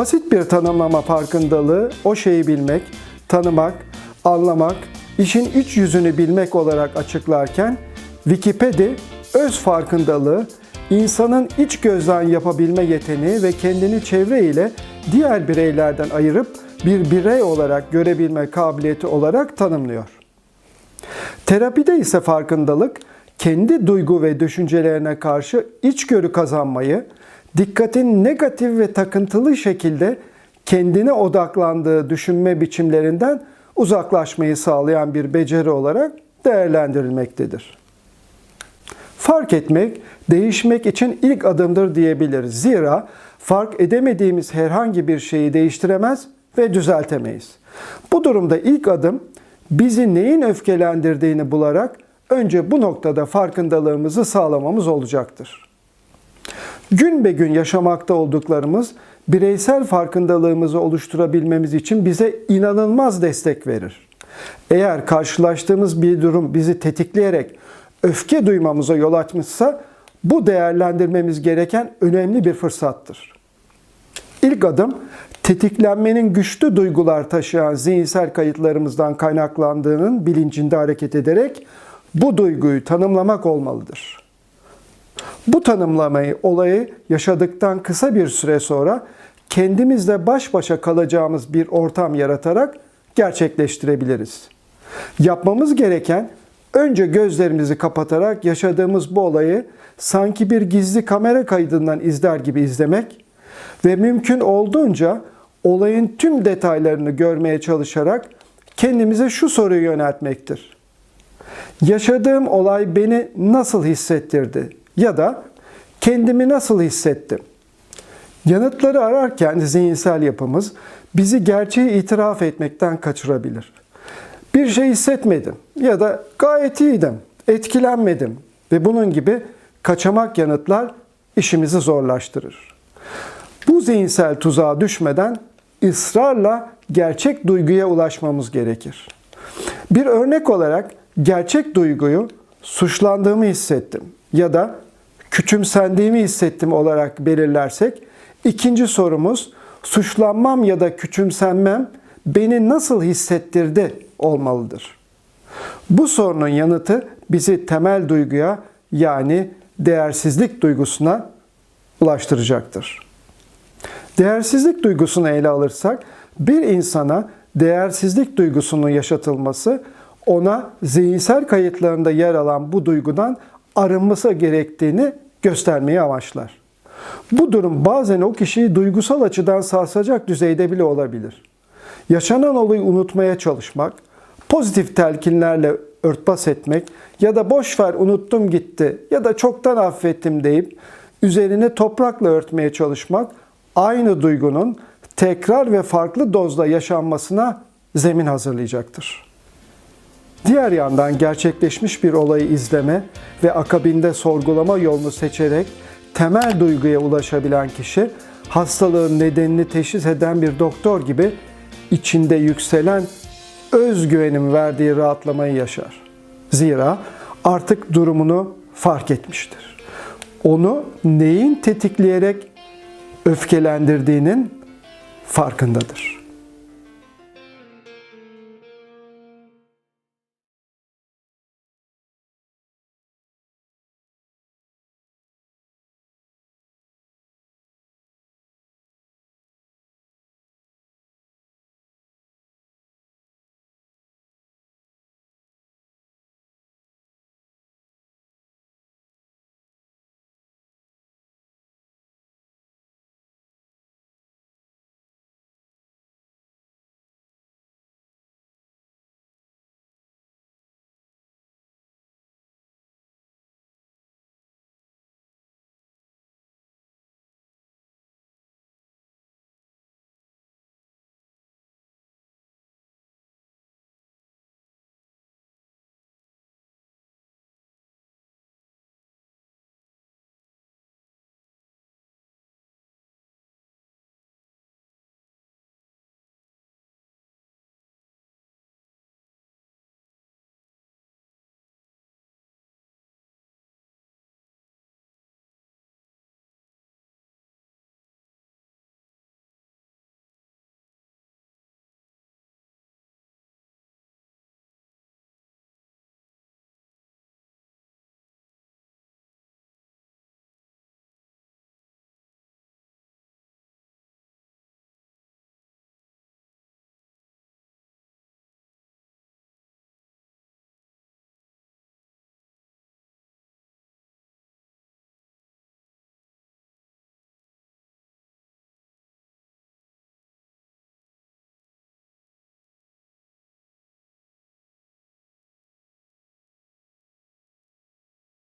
Basit bir tanımlama farkındalığı o şeyi bilmek, tanımak, anlamak, işin iç yüzünü bilmek olarak açıklarken Wikipedia öz farkındalığı insanın iç gözden yapabilme yeteneği ve kendini çevre ile diğer bireylerden ayırıp bir birey olarak görebilme kabiliyeti olarak tanımlıyor. Terapide ise farkındalık kendi duygu ve düşüncelerine karşı içgörü kazanmayı, dikkatin negatif ve takıntılı şekilde kendine odaklandığı düşünme biçimlerinden uzaklaşmayı sağlayan bir beceri olarak değerlendirilmektedir. Fark etmek, değişmek için ilk adımdır diyebiliriz. Zira fark edemediğimiz herhangi bir şeyi değiştiremez ve düzeltemeyiz. Bu durumda ilk adım bizi neyin öfkelendirdiğini bularak önce bu noktada farkındalığımızı sağlamamız olacaktır. Gün be gün yaşamakta olduklarımız bireysel farkındalığımızı oluşturabilmemiz için bize inanılmaz destek verir. Eğer karşılaştığımız bir durum bizi tetikleyerek öfke duymamıza yol açmışsa bu değerlendirmemiz gereken önemli bir fırsattır. İlk adım tetiklenmenin güçlü duygular taşıyan zihinsel kayıtlarımızdan kaynaklandığının bilincinde hareket ederek bu duyguyu tanımlamak olmalıdır. Bu tanımlamayı, olayı yaşadıktan kısa bir süre sonra kendimizle baş başa kalacağımız bir ortam yaratarak gerçekleştirebiliriz. Yapmamız gereken önce gözlerimizi kapatarak yaşadığımız bu olayı sanki bir gizli kamera kaydından izler gibi izlemek ve mümkün olduğunca olayın tüm detaylarını görmeye çalışarak kendimize şu soruyu yöneltmektir. Yaşadığım olay beni nasıl hissettirdi ya da kendimi nasıl hissettim? Yanıtları ararken zihinsel yapımız bizi gerçeği itiraf etmekten kaçırabilir. Bir şey hissetmedim ya da gayet iyiydim, etkilenmedim ve bunun gibi kaçamak yanıtlar işimizi zorlaştırır. Bu zihinsel tuzağa düşmeden ısrarla gerçek duyguya ulaşmamız gerekir. Bir örnek olarak gerçek duyguyu suçlandığımı hissettim ya da küçümsendiğimi hissettim olarak belirlersek ikinci sorumuz suçlanmam ya da küçümsenmem beni nasıl hissettirdi olmalıdır. Bu sorunun yanıtı bizi temel duyguya yani değersizlik duygusuna ulaştıracaktır. Değersizlik duygusunu ele alırsak bir insana değersizlik duygusunun yaşatılması ona zihinsel kayıtlarında yer alan bu duygudan arınması gerektiğini göstermeyi amaçlar. Bu durum bazen o kişiyi duygusal açıdan sarsacak düzeyde bile olabilir. Yaşanan olayı unutmaya çalışmak, pozitif telkinlerle örtbas etmek ya da boş ver unuttum gitti ya da çoktan affettim deyip üzerine toprakla örtmeye çalışmak aynı duygunun tekrar ve farklı dozda yaşanmasına zemin hazırlayacaktır. Diğer yandan gerçekleşmiş bir olayı izleme ve akabinde sorgulama yolunu seçerek temel duyguya ulaşabilen kişi hastalığın nedenini teşhis eden bir doktor gibi içinde yükselen özgüvenin verdiği rahatlamayı yaşar. Zira artık durumunu fark etmiştir. Onu neyin tetikleyerek öfkelendirdiğinin farkındadır.